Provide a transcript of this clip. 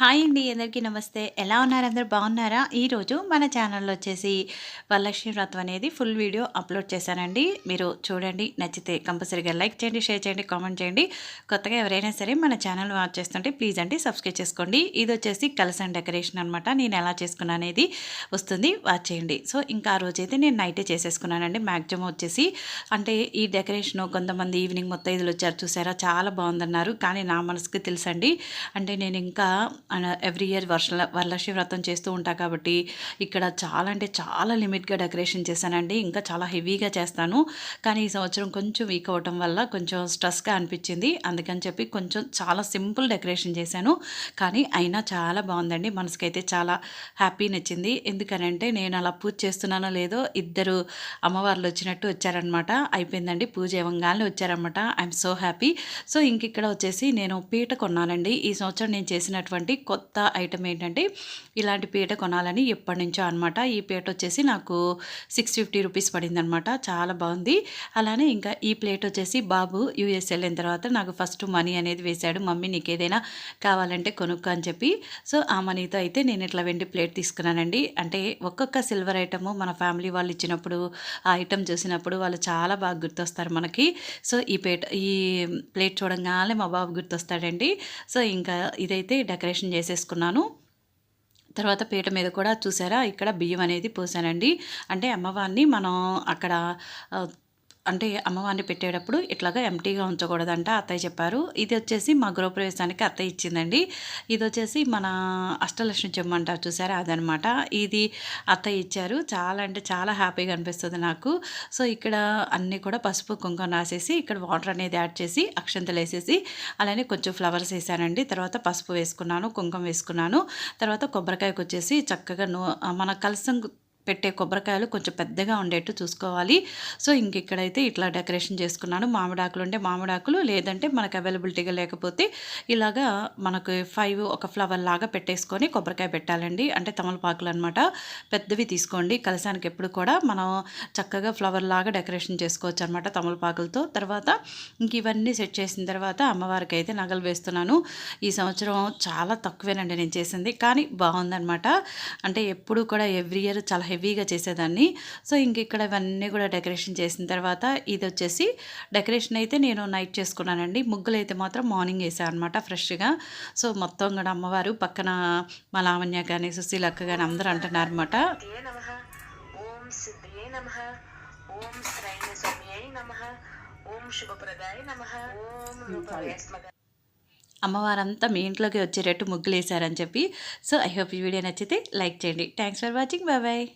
Hi అండి అందరికీ నమస్తే. ఎలా ఉన్నారు? అందరు బాగున్నారా? ఈరోజు మన ఛానల్లో వచ్చేసి వరలక్ష్మి వ్రతం అనేది ఫుల్ వీడియో అప్లోడ్ చేశానండి. మీరు చూడండి నచ్చితే కంపల్సరీగా లైక్ చేయండి షేర్ చేయండి కామెంట్ చేయండి. కొత్తగా ఎవరైనా సరే మన ఛానల్ వాచ్ చేస్తుంటే ప్లీజ్ అండి సబ్స్క్రైబ్ చేసుకోండి. ఇది వచ్చేసి కలసన్ డెకరేషన్ అనమాట నేను ఎలా చేసుకున్నా అనేది వస్తుంది వాచ్ చేయండి. సో ఇంకా ఆ రోజైతే నేను నైటే చేసేసుకున్నానండి. మ్యాక్సిమం వచ్చేసి అంటే ఈ డెకరేషన్ కొంతమంది ఈవినింగ్ మొత్తం వచ్చారు చూసారా? చాలా బాగుందన్నారు. కానీ నా మనసుకి తెలుసండి అంటే నేను ఇంకా ఎవ్రీ ఇయర్ వర్ష వరలక్ష్మి వ్రతం చేస్తూ ఉంటా కాబట్టి ఇక్కడ చాలా అంటే చాలా లిమిట్గా డెకరేషన్ చేశానండి. ఇంకా చాలా హెవీగా చేస్తాను. కానీ ఈ సంవత్సరం కొంచెం వీక్ అవ్వటం వల్ల కొంచెం స్ట్రెస్గా అనిపించింది. అందుకని చెప్పి కొంచెం చాలా సింపుల్ డెకరేషన్ చేశాను. కానీ అయినా చాలా బాగుందండి. మనసుకైతే చాలా హ్యాపీ నచ్చింది. ఎందుకనంటే నేను అలా పూజ చేస్తున్నానో లేదో ఇద్దరు అమ్మవార్లు వచ్చినట్టు వచ్చారనమాట అయిపోయిందండి. పూజ ఇవ్వగానే వచ్చారనమాట ఐఎమ్ సో హ్యాపీ. సో ఇంక ఇక్కడ వచ్చేసి నేను పీట కొన్నానండి. ఈ సంవత్సరం నేను చేసినటువంటి కొత్త ఐటమ్ ఏంటంటే ఇలాంటి పీట కొనాలని ఎప్పటి నుంచో అనమాట ఈ పీట వచ్చేసి నాకు సిక్స్ ఫిఫ్టీ రూపీస్ పడింది అనమాట చాలా బాగుంది. అలానే ఇంకా ఈ ప్లేట్ వచ్చేసి బాబు యూఎస్ వెళ్ళిన తర్వాత నాకు ఫస్ట్ మనీ అనేది వేశాడు. మమ్మీ నీకు ఏదైనా కావాలంటే కొనుక్కో అని చెప్పి. సో ఆ మనీతో అయితే నేను ఇట్లా వెండి ప్లేట్ తీసుకున్నానండి. అంటే ఒక్కొక్క సిల్వర్ ఐటము మన ఫ్యామిలీ వాళ్ళు ఇచ్చినప్పుడు ఆ ఐటమ్ చూసినప్పుడు వాళ్ళు చాలా బాగా గుర్తొస్తారు మనకి. సో ఈ ప్లేట్ ఈ ప్లేట్ చూడంగానే మా బాబు గుర్తొస్తాడండి. సో ఇంకా ఇదైతే డెకరేషన్ చేసేసుకున్నాను. తర్వాత పీట మీద కూడా చూసారా ఇక్కడ బియ్యం అనేది పోసానండి. అంటే అమ్మవారిని మనం అక్కడ అంటే అమ్మవారిని పెట్టేటప్పుడు ఇట్లాగా ఎంటీగా ఉంచకూడదంట అత్తయ్య చెప్పారు. ఇది వచ్చేసి మా గృహప్రవేశానికి అత్తయ్య ఇచ్చిందండి. ఇది వచ్చేసి మన అష్టలక్ష్మి చెమ్మ అంటారు చూసారా అదనమాట. ఇది అత్తయ్య ఇచ్చారు. చాలా అంటే చాలా హ్యాపీగా అనిపిస్తుంది నాకు. సో ఇక్కడ అన్నీ కూడా పసుపు కుంకుమ రాసేసి ఇక్కడ వాటర్ అనేది యాడ్ చేసి అక్షంతలు వేసేసి అలానే కొంచెం ఫ్లవర్స్ వేసానండి. తర్వాత పసుపు వేసుకున్నాను కుంకుమ వేసుకున్నాను. తర్వాత కొబ్బరికాయకు వచ్చేసి చక్కగా నూ మన కలసం పెట్టే కొబ్బరికాయలు కొంచెం పెద్దగా ఉండేట్టు చూసుకోవాలి. సో ఇంక ఇక్కడైతే ఇట్లా డెకరేషన్ చేసుకున్నాను. మామిడాకులు ఉంటే మామిడాకులు లేదంటే మనకు అవైలబిలిటీగా లేకపోతే ఇలాగా మనకు ఫైవ్ ఒక ఫ్లవర్ లాగా పెట్టేసుకొని కొబ్బరికాయ పెట్టాలండి. అంటే తమలపాకులు అనమాట పెద్దవి తీసుకోండి. కలసానికి ఎప్పుడు కూడా మనం చక్కగా ఫ్లవర్ లాగా డెకరేషన్ చేసుకోవచ్చు అనమాట తమలపాకులతో. తర్వాత ఇంక ఇవన్నీ సెట్ చేసిన తర్వాత అమ్మవారికి అయితే నగలు వేస్తున్నాను. ఈ సంవత్సరం చాలా తక్కువేనండి నేను చేసింది. కానీ బాగుందనమాట అంటే ఎప్పుడు కూడా ఎవ్రీ ఇయర్ చాలా హెవీగా చేసేదాన్ని. సో ఇంక ఇక్కడ ఇవన్నీ కూడా డెకరేషన్ చేసిన తర్వాత ఇది వచ్చేసి డెకరేషన్ అయితే నేను నైట్ చేసుకున్నానండి. ముగ్గులు అయితే మాత్రం మార్నింగ్ వేసాను అనమాట ఫ్రెష్గా. సో మొత్తం కూడా అమ్మవారు పక్కన మా లావణ్య కానీ సుశీలక్క కానీ అందరూ అంటున్నారు అనమాట అమ్మవారంతా మీ ఇంట్లోకి వచ్చేటట్టు ముగ్గులు వేసారని చెప్పి. సో ఐ హోప్ ఈ వీడియో నచ్చితే లైక్ చేయండి. Thanks for watching. Bye bye.